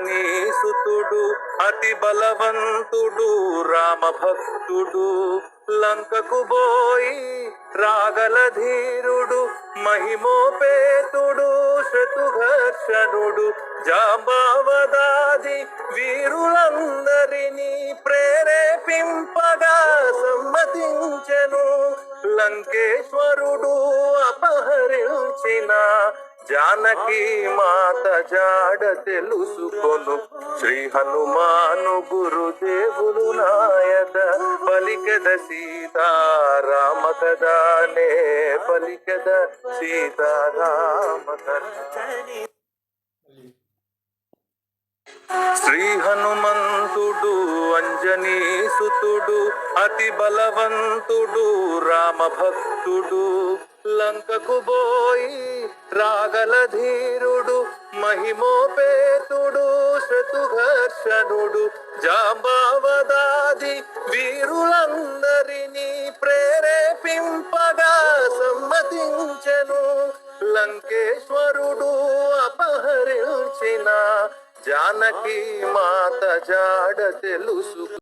అంజనీ సుతుడు అతి బలవంతుడు రామ భక్తుడు లంకకు బోయి రాగల ధీరుడు మహిమోపేతుడు శతుఘర్షణుడు జాంబావదాది వీరులందరినీ ప్రేరేపింపగా సమ్మతించెను. లంకేశ్వరుడు అపహరించిన జానకి మాత జాడ తెలుసుకొను. శ్రీ హనుమాను గురుదేవులు నాయద పలికద సీతారామ కదానే పలికద సీతారామ శ్రీ హనుమంతుడు అంజనీసుతుడు అతి బలవంతుడు రామ భక్తుడు లంకకు బోయి రాగల ధీరుడు మహిమోపేతుడు శతుఘర్షణుడు జాంబావదాది వీరులందరినీ ప్రేరేపింపగా సమ్మతించెను. లంకేశ్వరుడు అపహరించిన జానకి మాత జాడ తెలుసు.